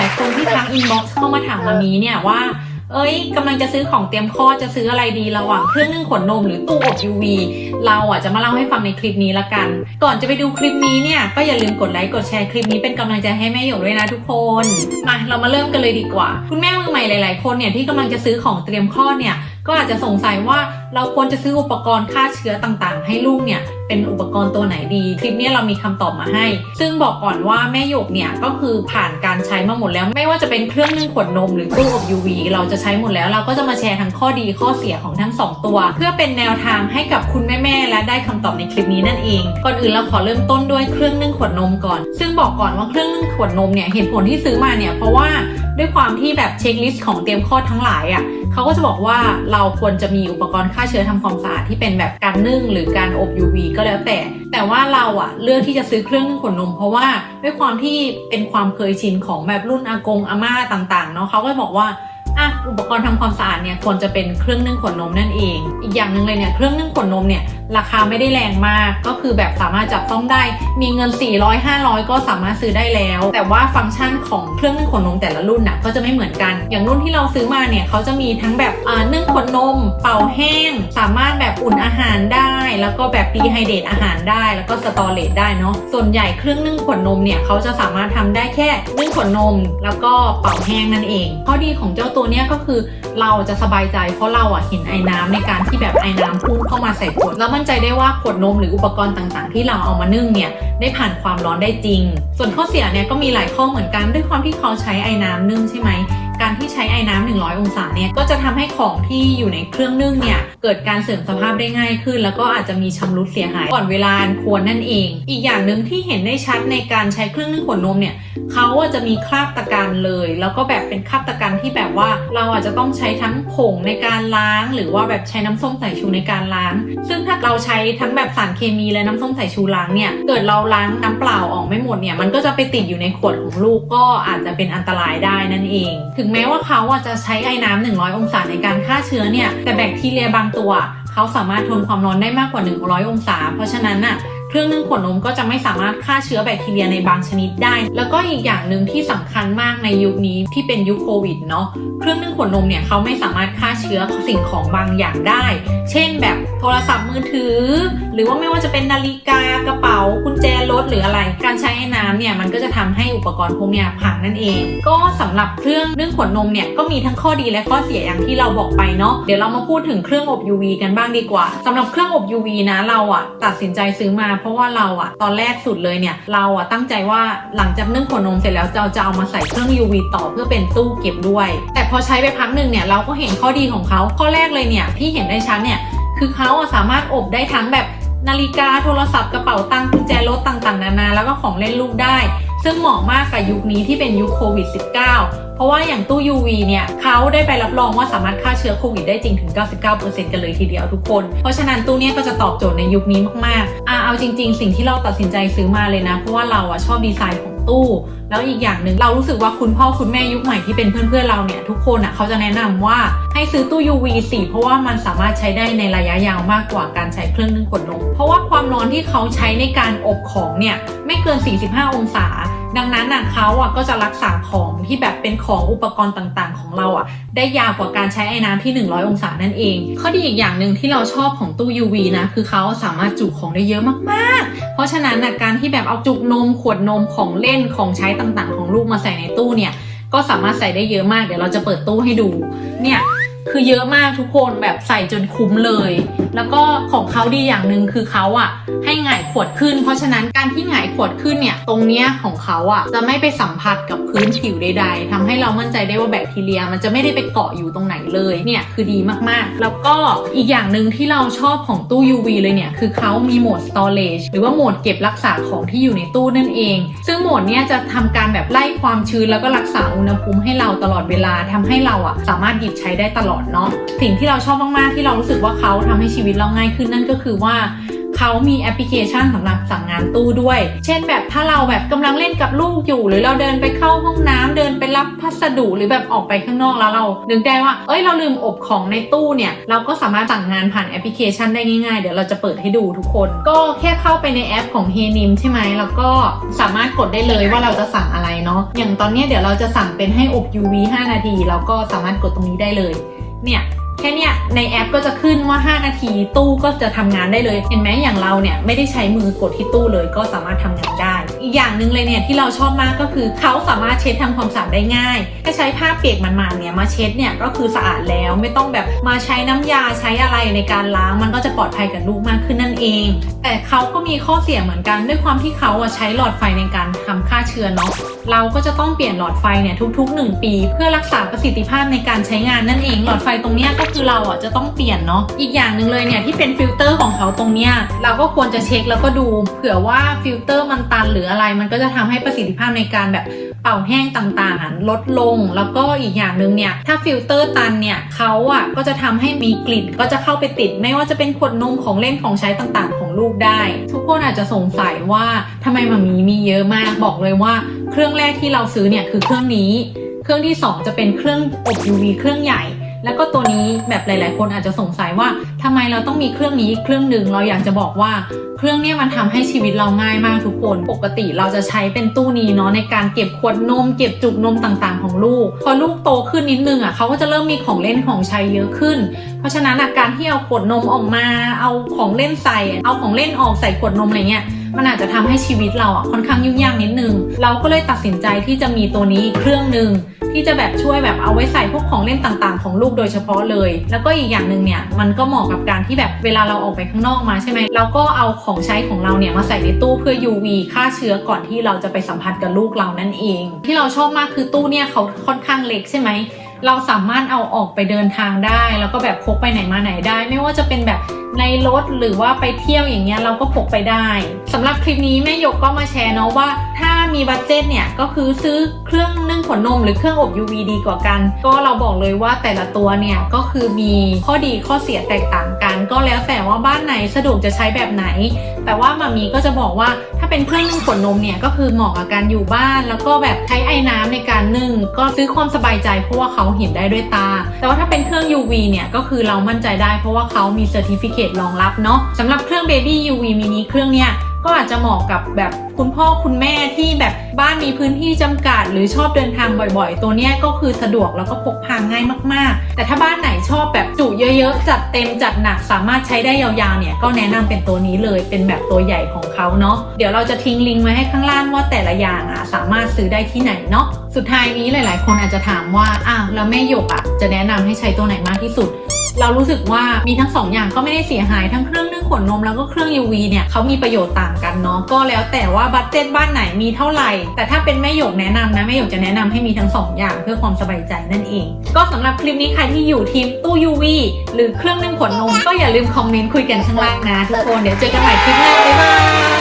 ลายๆคนที่ทักอินบ็อกซ์เข้ามาถามมามีเนี่ยว่า เอ้ยกำลังจะซื้อของเตรียมคลอดจะซื้ออะไรดีระหว่างเครื่องนึ่งขวดนมหรือตู้อบ UV เราอะจะมาเล่าให้ฟังในคลิปนี้ละกัน ก่อนจะไปดูคลิปนี้เนี่ย ก็อย่าลืมกดไลค์กดแชร์คลิปนี้เป็นกำลังใจให้แม่หยกด้วยนะทุกคนมาเรามาเริ่มกันเลยดีกว่า คุณแม่มือใหม่หลาย ๆ คนเนี่ยที่กำลังจะซื้อของเตรียมคลอดเนี่ยก็อาจจะสงสัยว่า เราควรจะซื้ออุปกรณ์ฆ่าเชื้อต่างๆ ให้ลูกเนี่ยเป็นอุปกรณ์ตัวไหนดีคลิปนี้เรามีคำตอบมาให้ ซึ่งบอกก่อนว่าแม่หยกเนี่ยก็คือผ่านการใช้มาหมดแล้ว ไม่ว่าจะเป็นเครื่องนึ่งขวดนมหรือตู้อบ UV เราจะใช้หมดแล้ว เราก็จะมาแชร์ทั้งข้อดีข้อเสียของทั้งสองตัว เพื่อเป็นแนวทางให้กับคุณแม่ๆและได้คำตอบในคลิปนี้นั่นเอง ก่อนอื่นเราขอเริ่มต้นด้วยเครื่องนึ่งขวดนมก่อน ซึ่งบอกก่อนว่าเครื่องนึ่งขวดนมเนี่ยเหตุผลที่ซื้อมาเนี่ยเพราะว่าด้วยความที่แบบเช็คลิสต์ของเตรียมคลอทั้งหลายอะเขาก็จะบอกว่าเราควรจะมีอุปกรณ์ฆ่าเชื้อทำความสะอาดที่เป็นแบบการนึ่งหรือการอบ UV ก็แล้วแต่ แต่ว่าเราอะเลือกที่จะซื้อเครื่องนึ่งขวดนม เพราะว่าด้วยความที่เป็นความเคยชินของแบบรุ่นอากงอาม่าต่างๆเนาะเขาก็บอกว่า อะอุปกรณ์ทำความสะอาดเนี่ยควรจะเป็นเครื่องนึ่งขวดนมนั่นเอง อีกอย่างหนึ่งเลยเนี่ยเครื่องนึ่งขวดนมเนี่ยราคาไม่ได้แรงมาก ก็คือแบบสามารถจับต้องได้ มีเงิน 400 500 ก็สามารถซื้อได้แล้ว แต่ว่าฟังก์ชันของเครื่องนึ่งขวดนมแต่ละรุ่นน่ะก็จะไม่เหมือนกัน อย่างรุ่นที่เราซื้อมาเนี่ยเขาจะมีทั้งแบบอ่านึ่งขวดนม เป่าแห้ง สามารถแบบอุ่นอาหารได้ แล้วก็แบบดีไฮเดตอาหารได้ แล้วก็สตอเรจได้เนาะ ส่วนใหญ่เครื่องนึ่งขวดนมเนี่ยเขาจะสามารถทำได้แค่นึ่งขวดนม แล้วก็เป่าแห้งนั่นเอง ข้อดีของเจ้าตัวเนี้ยก็คือเราจะสบายใจ เพราะเราอะเห็นไอ้น้ำในการที่แบบไอ้น้ำพุ่งเข้ามาใส่ขวดแล้วมั่นใจได้ว่าขวดนมหรืออุปกรณ์ต่างๆ ที่เราเอามานึ่งเนี่ยได้ผ่านความร้อนได้จริง ส่วนข้อเสียเนี่ยก็มีหลายข้อเหมือนกันด้วยความที่เขาใช้ไอ้น้ำนึ่งใช่ไหมการที่ใช้ไอ้น้ำ100 องศาเนี่ยก็จะทำให้ของที่อยู่ในเครื่องนึ่งเนี่ยเกิดการเสื่อมสภาพได้ง่ายขึ้น แล้วก็อาจจะมีชำรุดเสียหายก่อนเวลาควรนั่นเอง อีกอย่างหนึ่งที่เห็นได้ชัดในการใช้เครื่องนึ่งขวดนมเนี่ยเขาอะจะมีคราบตะกันเลย แล้วก็แบบเป็นคราบตะกันที่แบบว่าเราอาจจะต้องใช้ทั้งผงในการล้าง หรือว่าแบบใช้น้ำส้มสายชูในการล้าง ซึ่งถ้าเราใช้ทั้งแบบสารเคมีและน้ำส้มสายชูล้างเนี่ยเกิดเราล้างน้ำเปล่าออกไม่หมดเนี่ยมันก็จะไปติดอยู่ในขวดของลูกก็อาจจะเป็นอันตรายได้นั่นเองถึงแม้ว่าเขาจะใช้ไอ้น้ำ100 องศาในการฆ่าเชื้อเนี่ย แต่แบคทีเรียบางตัว เขาสามารถทนความร้อนได้มากกว่า 100 องศา เพราะฉะนั้นน่ะ เครื่องนึ่งขวดนมก็จะไม่สามารถฆ่าเชื้อแบคทีเรียในบางชนิดได้ แล้วก็อีกอย่างหนึ่งที่สำคัญมากในยุคนี้ที่เป็นยุคโควิดเนาะเครื่องนึ่งขวดนมเนี่ยเขาไม่สามารถฆ่าเชื้อสิ่งของบางอย่างได้ เช่น แบบโทรศัพท์มือถือ หรือว่าไม่ว่าจะเป็นนาฬิกากระเป๋ากุญแจรถหรืออะไร การใช้น้ำเนี่ยมันก็จะทำให้อุปกรณ์พวกเนี้ยพังนั่นเอง ก็สำหรับเครื่องนึ่งขวดนมเนี่ยก็มีทั้งข้อดีและข้อเสียอย่างที่เราบอกไปเนาะเดี๋ยวเรามาพูดถึงเครื่องอบ UV กันบ้างดีกว่าสำหรับเครื่องอบ UV นะเราอะตัดสินใจซื้อมาเพราะว่าเราอะตอนแรกสุดเลยเนี่ย เราอะตั้งใจว่าหลังจากนึ่งขวดนมเสร็จแล้วเราจะเอามาใส่เครื่อง UV ต่อเพื่อเป็นตู้เก็บด้วย แต่พอใช้ไปพักหนึ่งเนี่ยเราก็เห็นข้อดีของเขาข้อแรกเลยเนี่ยที่เห็นได้ชัดเนี่ยคือเขาอะสามารถอบได้ทั้งแบบนาฬิกาโทรศัพท์กระเป๋าตังค์กุญแจรถต่างๆ นานา แล้วก็ของเล่นลูกได้ ซึ่งเหมาะมากกับยุคนี้ที่เป็นยุคโควิด -19 เพ ราะว่าอย่างตู้ UV เนี่ยเขาได้ไปรับรองว่าสามารถฆ่าเชื้อโควิดได้จริงถึง 99%กันเลยทีเดียวทุกคน เพราะฉะนั้นตู้เนี้ยก็จะตอบโจทย์ในยุคนี้มากๆอะเอาจริง ๆ สิ่งที่เราตัดสินใจซื้อมาเลยนะ เพราะว่าเราอะชอบดีไซน์ของตู้ แล้วอีกอย่างหนึ่งเรารู้สึกว่าคุณพ่อคุณแม่ยุคใหม่ที่เป็นเพื่อนๆเราเนี่ยทุกคนอะเขาจะแนะนำว่าให้ซื้อตู้ UV สิเพราะว่ามันสามารถใช้ได้ในระยะยาวมากกว่าการใช้เครื่องนึ่งขวดนมเพราะว่าความร้อนที่เขาใช้ในการอบของเนี่ยไม่เกิน 45 องศา ดังนั้นน่ะเขาอะก็จะรักษาของที่แบบเป็นของอุปกรณ์ต่างๆ ของเราอะ ได้ยาวกว่าการใช้ไอ้น้ำที่ 100 องศานั่นเอง ข้อดีอีกอย่างหนึ่งที่เราชอบของตู้ UV นะคือเขาสามารถจุของได้เยอะมากๆ เพราะฉะนั้นนะการที่แบบเอาจุกนมขวดนมของเล่นของใช้ต่างๆ ของลูกมาใส่ในตู้เนี่ยก็สามารถใส่ได้เยอะมากเดี๋ยวเราจะเปิดตู้ให้ดูเนี่ยคือเยอะมากทุกคนแบบใส่จนคุ้มเลย แล้วก็ของเขาดีอย่างหนึ่งคือเขาอะให้หงายขวดขึ้น เพราะฉะนั้นการที่หงายขวดขึ้นเนี่ยตรงเนี้ยของเขาอะจะไม่ไปสัมผัสกับพื้นผิวใด ๆทำให้เรามั่นใจได้ว่าแบคทีเรีย มันจะไม่ได้ไปเกาะอยู่ตรงไหนเลยเนี่ยคือดีมากๆ แล้วก็อีกอย่างหนึ่งที่เราชอบของตู้ UV เลยเนี่ยคือเขามีโหมด storage หรือว่าโหมดเก็บรักษาของที่อยู่ในตู้นั่นเอง ซึ่งโหมดเนี้ยจะทำการแบบไล่ความชื้นแล้วก็รักษาอุณหภูมิให้เราตลอดเวลาทำให้เราอะสามารถหยิบใช้ได้ตลอดเนาะสิ่งที่เราชอบมากๆที่เรารู้สึกว่าเขาทำให้ชีวิตเราง่ายขึ้นนั่นก็คือว่าเขามีแอปพลิเคชันสำหรับสั่งงานตู้ด้วย เช่นแบบถ้าเราแบบกำลังเล่นกับลูกอยู่ หรือเราเดินไปเข้าห้องน้ำเดินไปรับพัสดุหรือแบบออกไปข้างนอกแล้วเรานึกได้ว่า เอ้ยเราลืมอบของในตู้เนี่ย เราก็สามารถสั่งงานผ่านแอปพลิเคชันได้ง่ายๆ เดี๋ยวเราจะเปิดให้ดูทุกคน ก็แค่เข้าไปในแอปของ h e n i m ใช่ไหมแล้วก็สามารถกดได้เลยว่าเราจะสั่งอะไรเนาะ อย่างตอนนี้เดี๋ยวเราจะสั่งเป็นให้อบ UV 5 นาทีเราก็สามารถกดตรงนี้ได้เลย เนี่ย แค่เนี้ยในแอปก็จะขึ้นว่า 5 นาทีตู้ก็จะทำงานได้เลย เห็นไหมอย่างเราเนี่ยไม่ได้ใช้มือกดที่ตู้เลยก็สามารถทำงานได้ อีกอย่างหนึ่งเลยเนี่ยที่เราชอบมากก็คือเขาสามารถเช็ดทำความสะอาดได้ง่ายแค่ใช้ผ้าเปียกมันๆเนี่ยมาเช็ดเนี่ยก็คือสะอาดแล้วไม่ต้องแบบมาใช้น้ำยาใช้อะไรในการล้างมันก็จะปลอดภัยกับลูกมากขึ้นนั่นเอง แต่เขาก็มีข้อเสียเหมือนกันด้วยความที่เขาอะใช้หลอดไฟในการทำฆ่าเชื้อเนาะเราก็จะต้องเปลี่ยนหลอดไฟเนี่ยทุก ๆ 1 ปี เพื่อรักษาประสิทธิภาพในการใช้งานนั่นเอง หลอดไฟตรงเนี้ยก็คือเราอะจะต้องเปลี่ยนเนาะอีกอย่างหนึ่งเลยเนี่ยที่เป็นฟิลเตอร์ของเขาตรงเนี้ยเราก็ควรจะเช็คแล้วก็ดูเผื่อว่าฟิลเตอร์มันตันหรืออะไร มันก็จะทำให้ประสิทธิภาพในการแบบเป่าแห้งต่างๆ ลดลง แล้วก็อีกอย่างหนึ่งเนี่ย ถ้าฟิลเตอร์ตันเนี่ยเขาอะก็จะทำให้มีกลิ่นก็จะเข้าไปติด ไม่ว่าจะเป็นขวดนมของเล่นของใช้ต่างๆ ของลูกได้ ทุกคนอาจจะสงสัยว่าทำไมมามีมีเยอะมากบอกเลยว่าเครื่องแรกที่เราซื้อเนี่ยคือเครื่องนี้ เครื่องที่ 2 จะเป็นเครื่องอบ UV เครื่องใหญ่ แล้วก็ตัวนี้แบบหลาย ๆ คนอาจจะสงสัยว่าทำไมเราต้องมีเครื่องนี้เครื่องหนึ่งเราอยากจะบอกว่าเครื่องเนี้ยมันทำให้ชีวิตเราง่ายมากทุกคน ปกติเราจะใช้เป็นตู้นี้เนาะในการเก็บขวดนม เก็บจุกนมต่างๆ ของลูก พอลูกโตขึ้นนิดนึงอะเขาก็จะเริ่มมีของเล่นของใช้เยอะขึ้น เพราะฉะนั้นอะการที่เอาขวดนมออกมา เอาของเล่นใส่ เอาของเล่นออกใส่ขวดนมอะไรเงี้ย มันอาจจะทำให้ชีวิตเราอะค่อนข้างยุ่งยากนิดนึง เราก็เลยตัดสินใจที่จะมีตัวนี้อีกเครื่องหนึ่งที่จะแบบช่วยแบบเอาไว้ใส่พวกของเล่นต่างๆ ของลูกโดยเฉพาะเลย แล้วก็อีกอย่างหนึ่งเนี่ยมันก็เหมาะกับการที่แบบเวลาเราออกไปข้างนอกมาใช่ไหมเราก็เอาของใช้ของเราเนี่ยมาใส่ในตู้เพื่อ UV ฆ่าเชื้อก่อนที่เราจะไปสัมผัสกับลูกเรานั่นเอง ที่เราชอบมากคือตู้เนี่ยเขาค่อนข้างเล็กใช่ไหม เราสามารถเอาออกไปเดินทางได้ แล้วก็แบบพกไปไหนมาไหนได้ ไม่ว่าจะเป็นแบบในรถหรือว่าไปเที่ยวอย่างเงี้ยเราก็พกไปได้สำหรับคลิปนี้แม่ยกก็มาแชร์เนาะว่า ถ้ามีบัตเจ็ตเนี่ยก็คือซื้อเครื่องนึ่งขนนมหรือเครื่องอบ UV ดีกว่ากัน ก็เราบอกเลยว่าแต่ละตัวเนี่ยก็คือมีข้อดีข้อเสียแตกต่างกัน ก็แล้วแต่ว่าบ้านไหนสะดวกจะใช้แบบไหน แต่ว่ามามีก็จะบอกว่า เป็นเครื่องนึ่งขวดนมเนี่ยก็คือเหมาะกับการอยู่บ้าน แล้วก็แบบใช้ไอ้น้ำในการนึ่ง ก็ซื้อความสบายใจเพราะว่าเขาเห็นได้ด้วยตา แต่ว่าถ้าเป็นเครื่อง UV เนี่ยก็คือเรามั่นใจได้เพราะว่าเขามีเซอร์ติฟิเคตรองรับเนาะสำหรับเครื่อง Baby UV mini เครื่องเนี่ยก็อาจจะเหมาะกับแบบคุณพ่อคุณแม่ที่แบบ บ้านมีพื้นที่จำกัด หรือชอบเดินทางบ่อยๆ ตัวเนี้ยก็คือสะดวกแล้วก็พกพาง่ายมากๆ แต่ถ้าบ้านไหนชอบแบบจุเยอะๆ จัดเต็มจัดหนักสามารถใช้ได้ยาวๆเนี่ยก็แนะนำเป็นตัวนี้เลยเป็นแบบตัวใหญ่ของเขาเนาะเดี๋ยวเราจะทิ้งลิงก์ไว้ให้ข้างล่างว่าแต่ละอย่างอะสามารถซื้อได้ที่ไหนเนาะสุดท้ายนี้หลาย ๆ คนอาจจะถามว่าอ้าวแล้วแม่หยกอะจะแนะนำให้ใช้ตัวไหนมากที่สุดเรารู้สึกว่ามีทั้งสองอย่างก็ไม่ได้เสียหายทั้งเครื่องนึ่งขนนมแล้วก็เครื่อง UV เนี่ยเขามีประโยชน์ต่างกันเนาะก็แล้วแต่ว่าบัตเจ็ตบ้านไหนมีเท่าไหร่แต่ถ้าเป็นแม่หยกแนะนำนะแม่หยกจะแนะนำให้มีทั้งสองอย่างเพื่อความสบายใจนั่นเอง ก็สำหรับคลิปนี้ใครที่อยู่ทีมตู้ UV หรือเครื่องนึ่งขนนมก็อย่าลืมคอมเมนต์คุยกันข้างล่างนะทุกคนเดี๋ยวเจอกันใหม่คลิปหน้าบ๊ายบาย